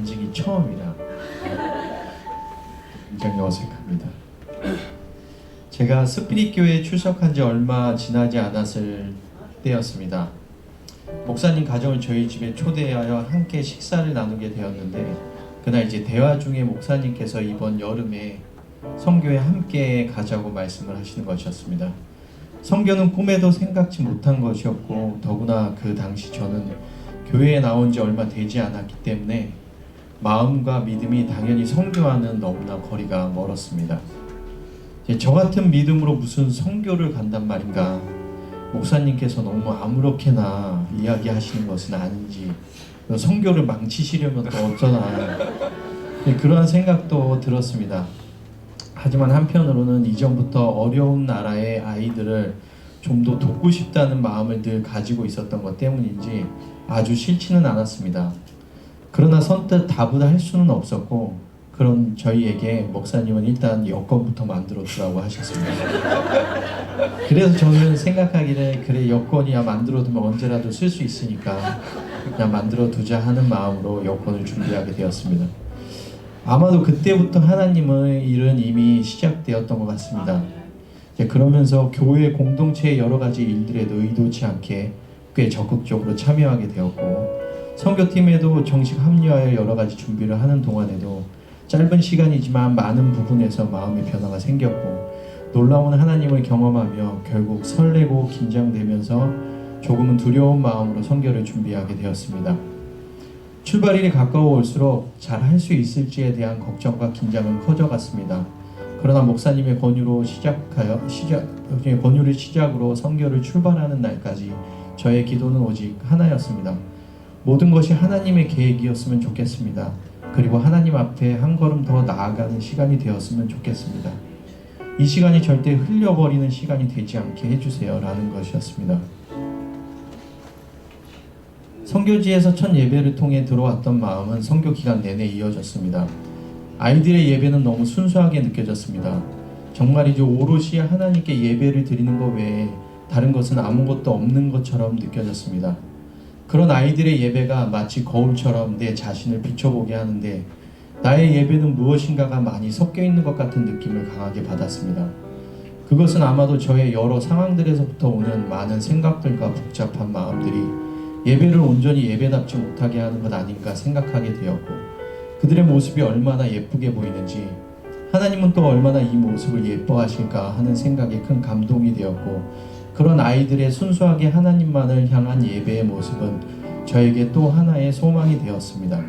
간증이 처음이라 굉장히 어색합니다. 제가 스피릿 교회에 출석한 지 얼마 지나지 않았을 때였습니다. 목사님 가정을 저희 집에 초대하여 함께 식사를 나누게 되었는데 그날 이제 대화 중에 목사님께서 이번 여름에 성교에 함께 가자고 말씀을 하시는 것이었습니다. 성교는 꿈에도 생각지 못한 것이었고 더구나 그 당시 저는 교회에 나온 지 얼마 되지 않았기 때문에 마음과 믿음이 당연히 성교와는 너무나 거리가 멀었습니다. 저 같은 믿음으로 무슨 성교를 간단 말인가 목사님께서 너무 아무렇게나 이야기하시는 것은 아닌지 성교를 망치시려면 또 어쩌나 네, 그러한 생각도 들었습니다. 하지만 한편으로는 이전부터 어려운 나라의 아이들을 좀 더 돕고 싶다는 마음을 늘 가지고 있었던 것 때문인지 아주 싫지는 않았습니다. 그러나 선뜻 답을 할 수는 없었고 그런 저희에게 목사님은 일단 여권부터 만들어 두라고 하셨습니다. 그래서 저는 생각하기를 그래 여권이야 만들어 두면 언제라도 쓸 수 있으니까 그냥 만들어 두자 하는 마음으로 여권을 준비하게 되었습니다. 아마도 그때부터 하나님의 일은 이미 시작되었던 것 같습니다. 그러면서 교회 공동체의 여러 가지 일들에도 의도치 않게 꽤 적극적으로 참여하게 되었고 선교팀에도 정식 합류하여 여러 가지 준비를 하는 동안에도 짧은 시간이지만 많은 부분에서 마음의 변화가 생겼고 놀라운 하나님을 경험하며 결국 설레고 긴장되면서 조금은 두려운 마음으로 선교를 준비하게 되었습니다. 출발일이 가까워 올수록 잘 할 수 있을지에 대한 걱정과 긴장은 커져갔습니다. 그러나 목사님의 권유로 시작하여 시작 권유를 시작으로 선교를 출발하는 날까지 저의 기도는 오직 하나였습니다. 모든 것이 하나님의 계획이었으면 좋겠습니다. 그리고 하나님 앞에 한 걸음 더 나아가는 시간이 되었으면 좋겠습니다. 이 시간이 절대 흘려버리는 시간이 되지 않게 해주세요 라는 것이었습니다. 선교지에서 첫 예배를 통해 들어왔던 마음은 선교 기간 내내 이어졌습니다. 아이들의 예배는 너무 순수하게 느껴졌습니다. 정말이죠 오롯이 하나님께 예배를 드리는 것 외에 다른 것은 아무것도 없는 것처럼 느껴졌습니다. 그런 아이들의 예배가 마치 거울처럼 내 자신을 비춰보게 하는데 나의 예배는 무엇인가가 많이 섞여 있는 것 같은 느낌을 강하게 받았습니다. 그것은 아마도 저의 여러 상황들에서부터 오는 많은 생각들과 복잡한 마음들이 예배를 온전히 예배답지 못하게 하는 것 아닌가 생각하게 되었고 그들의 모습이 얼마나 예쁘게 보이는지 하나님은 또 얼마나 이 모습을 예뻐하실까 하는 생각에 큰 감동이 되었고 그런 아이들의 순수하게 하나님만을 향한 예배의 모습은 저에게 또 하나의 소망이 되었습니다.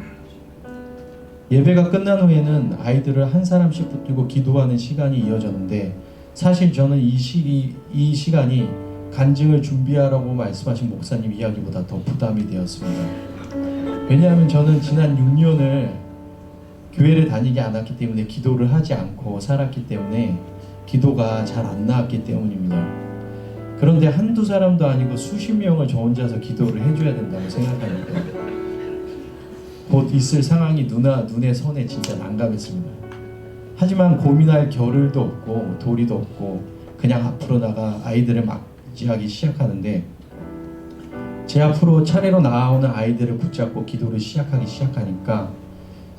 예배가 끝난 후에는 아이들을 한 사람씩 붙들고 기도하는 시간이 이어졌는데 사실 저는 이 시기 이 시간이 간증을 준비하라고 말씀하신 목사님 이야기보다 더 부담이 되었습니다. 왜냐하면 저는 지난 6년을 교회를 다니지 않았기 때문에 기도를 하지 않고 살았기 때문에 기도가 잘 안 나왔기 때문입니다. 그런데 한두 사람도 아니고 수십 명을 저 혼자서 기도를 해줘야 된다고 생각하니까 곧 있을 상황이 누나, 눈에 선에 진짜 난감했습니다. 하지만 고민할 겨를도 없고 도리도 없고 그냥 앞으로 나가 아이들을 맞이하기 시작하는데 제 앞으로 차례로 나오는 아이들을 붙잡고 기도를 시작하기 시작하니까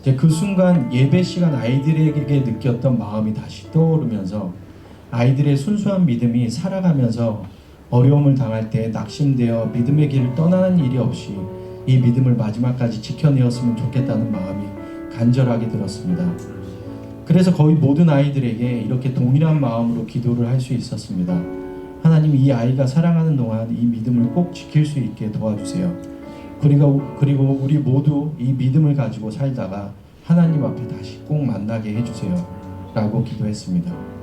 이제 그 순간 예배 시간 아이들에게 느꼈던 마음이 다시 떠오르면서 아이들의 순수한 믿음이 살아가면서 어려움을 당할 때 낙심되어 믿음의 길을 떠나는 일이 없이 이 믿음을 마지막까지 지켜내었으면 좋겠다는 마음이 간절하게 들었습니다. 그래서 거의 모든 아이들에게 이렇게 동일한 마음으로 기도를 할 수 있었습니다. 하나님 이 아이가 사랑하는 동안 이 믿음을 꼭 지킬 수 있게 도와주세요. 그리고 그리고 우리 모두 이 믿음을 가지고 살다가 하나님 앞에 다시 꼭 만나게 해주세요.라고 기도했습니다.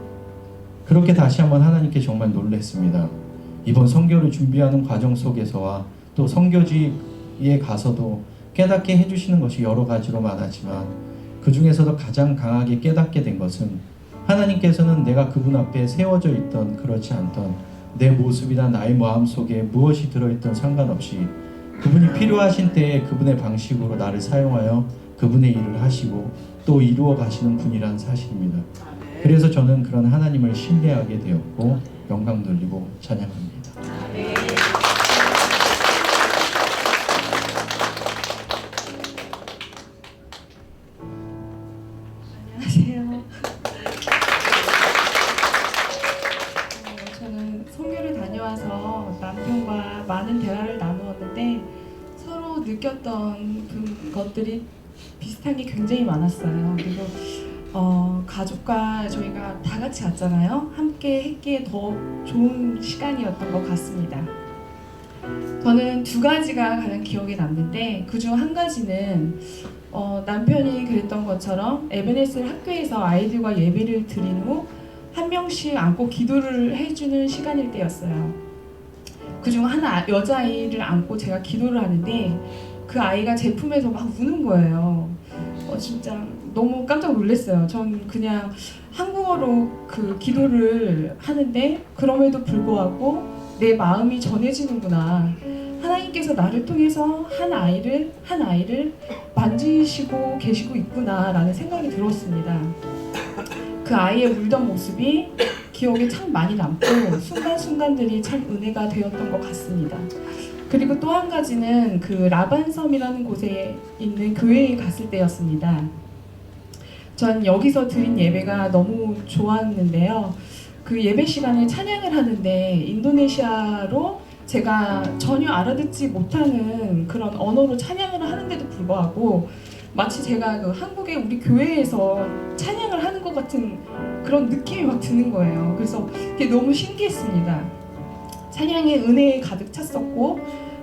그렇게 다시 한번 하나님께 정말 놀랐습니다. 이번 성교를 준비하는 과정 속에서와 또 성교지에 가서도 깨닫게 해주시는 것이 여러 가지로 많았지만 그 중에서도 가장 강하게 깨닫게 된 것은 하나님께서는 내가 그분 앞에 세워져 있던 그렇지 않던 내 모습이나 나의 마음 속에 무엇이 들어있던 상관없이 그분이 필요하신 때에 그분의 방식으로 나를 사용하여 그분의 일을 하시고 또 이루어 가시는 분이란 사실입니다. 그래서 저는 그런 하나님을 신뢰하게 되었고 영광 돌리고 찬양합니다. 네, 느꼈던 그 것들이 비슷한 게 굉장히 많았어요. 그리고 어, 가족과 저희가 다 같이 왔잖아요. 함께 했기에 더 좋은 시간이었던 것 같습니다. 저는 두 가지가 가장 기억에 남는데 그 중 한 가지는 어, 남편이 그랬던 것처럼 에베네스 학교에서 아이들과 예배를 드린 후 한 명씩 안고 기도를 해주는 시간일 때였어요. 그 중 하나 여자아이를 안고 제가 기도를 하는데 그 아이가 제품에서 막 우는 거예요. 어, 진짜 너무 깜짝 놀랐어요. 전 그냥 한국어로 그 기도를 하는데 그럼에도 불구하고 내 마음이 전해지는구나. 하나님께서 나를 통해서 한 아이를 한 아이를 만지시고 계시고 있구나라는 생각이 들었습니다. 그 아이의 울던 모습이 기억에 참 많이 남고 순간순간들이 참 은혜가 되었던 것 같습니다. 그리고 또 한 가지는 그 라반섬이라는 곳에 있는 교회에 갔을 때였습니다. 전 여기서 드린 예배가 너무 좋았는데요. 그 예배 시간에 찬양을 하는데 인도네시아로 제가 전혀 알아듣지 못하는 그런 언어로 찬양을 하는데도 불구하고 마치 제가 그 한국의 우리 교회에서 찬양을 하는 것 같은 그런 느낌이 막 드는 거예요. 그래서 그게 너무 신기했습니다. 찬양의 은혜에 가득 찼었고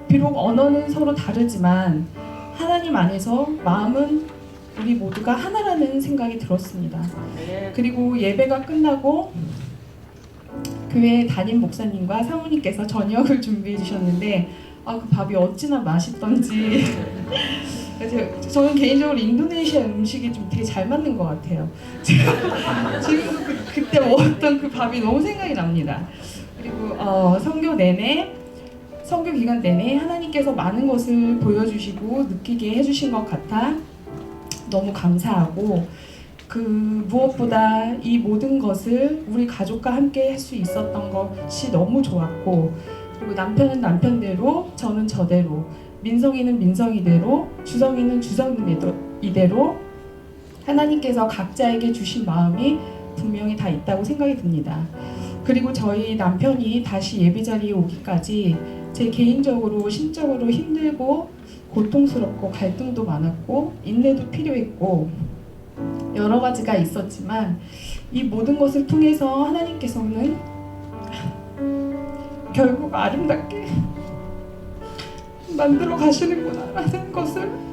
비록 언어는 서로 다르지만 하나님 안에서 마음은 우리 모두가 하나라는 생각이 들었습니다. 그리고 예배가 끝나고 교회 담임 목사님과 사모님께서 저녁을 준비해 주셨는데 아, 그 밥이 어찌나 맛있던지 그래서 저는 개인적으로 인도네시아 음식이 좀 되게 잘 맞는 것 같아요. 지금도 그, 그때 먹었던 그 밥이 너무 생각이 납니다. 어, 성교 내내 성교 기간 내내 하나님께서 많은 것을 보여주시고 느끼게 해주신 것 같아 너무 감사하고 그 무엇보다 이 모든 것을 우리 가족과 함께 할 수 있었던 것이 너무 좋았고 그리고 남편은 남편대로 저는 저대로 민성이는 민성이대로 주성이는 주성이대로 하나님께서 각자에게 주신 마음이 분명히 다 있다고 생각이 듭니다. 그리고 저희 남편이 다시 예배 자리에 오기까지 제 개인적으로 심적으로 힘들고 고통스럽고 갈등도 많았고 인내도 필요했고 여러 가지가 있었지만 이 모든 것을 통해서 하나님께서는 결국 아름답게 만들어 가시는구나라는 것을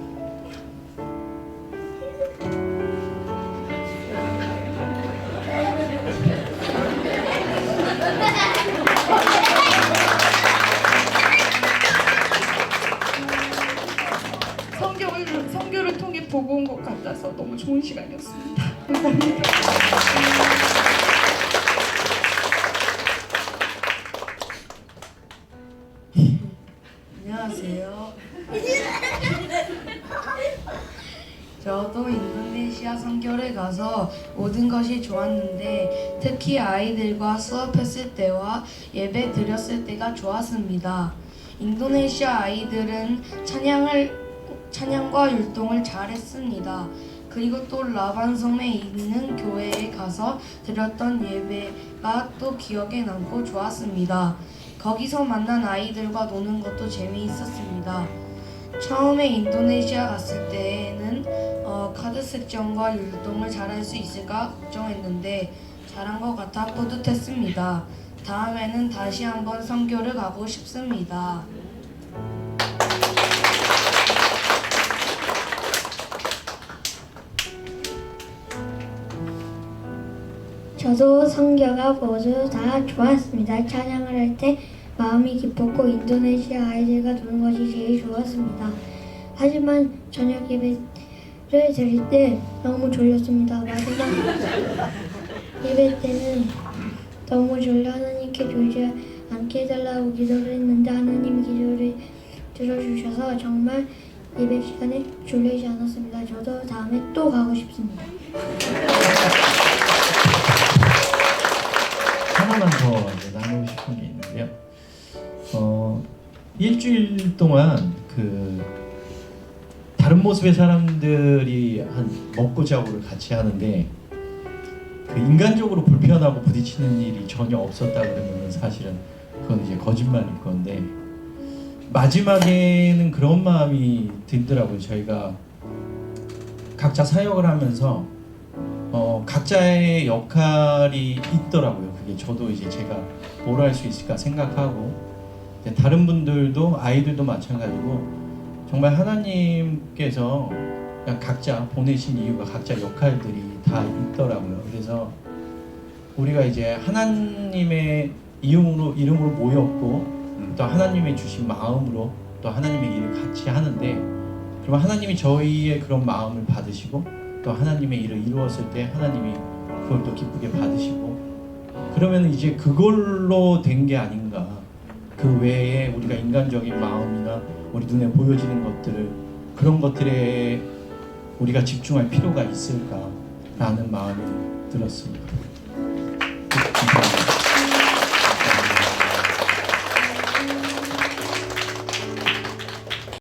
좋은 시간이었습니다. 안녕하세요. 저도 인도네시아 선교를 가서 모든 것이 좋았는데 특히 아이들과 수업했을 때와 예배 드렸을 때가 좋았습니다. 인도네시아 아이들은 찬양을 찬양과 율동을 잘했습니다. 그리고 또 라반 섬에 있는 교회에 가서 드렸던 예배가 또 기억에 남고 좋았습니다. 거기서 만난 아이들과 노는 것도 재미있었습니다. 처음에 인도네시아 갔을 때에는 어, 카드 색정과 율동을 잘할 수 있을까 걱정했는데 잘한 것 같아 뿌듯했습니다. 다음에는 다시 한번 선교를 가고 싶습니다. 저도 성교가 모두 다 좋았습니다. 찬양을 할 때 마음이 기뻤고 인도네시아 아이들과 노는 것이 제일 좋았습니다. 하지만 저녁 예배를 드릴 때 너무 졸렸습니다. 마지막 예배 때는 너무 졸려 하나님께 졸지 않게 해달라고 기도를 했는데 하나님이 기도를 들어주셔서 정말 예배 시간에 졸리지 않았습니다. 저도 다음에 또 가고 싶습니다. 일주일 동안 그 다른 모습의 사람들이 한 먹고 자고를 같이 하는데 그 인간적으로 불편하고 부딪히는 일이 전혀 없었다 그러면 사실은 그건 이제 거짓말일 건데 마지막에는 그런 마음이 들더라고요. 저희가 각자 사역을 하면서 어, 각자의 역할이 있더라고요. 그게 저도 이제 제가 뭘 할 수 있을까 생각하고 다른 분들도 아이들도 마찬가지고 정말 하나님께서 그냥 각자 보내신 이유가 각자 역할들이 다 있더라고요. 그래서 우리가 이제 하나님의 이름으로 이름으로 모였고 또 하나님이 주신 마음으로 또 하나님의 일을 같이 하는데 그러면 하나님이 저희의 그런 마음을 받으시고 또 하나님의 일을 이루었을 때 하나님이 그걸 또 기쁘게 받으시고 그러면 이제 그걸로 된 게 아닌가 그 외에 우리가 인간적인 마음이나 우리 눈에 보여지는 것들을 그런 것들에 우리가 집중할 필요가 있을까라는 마음이 들었습니다.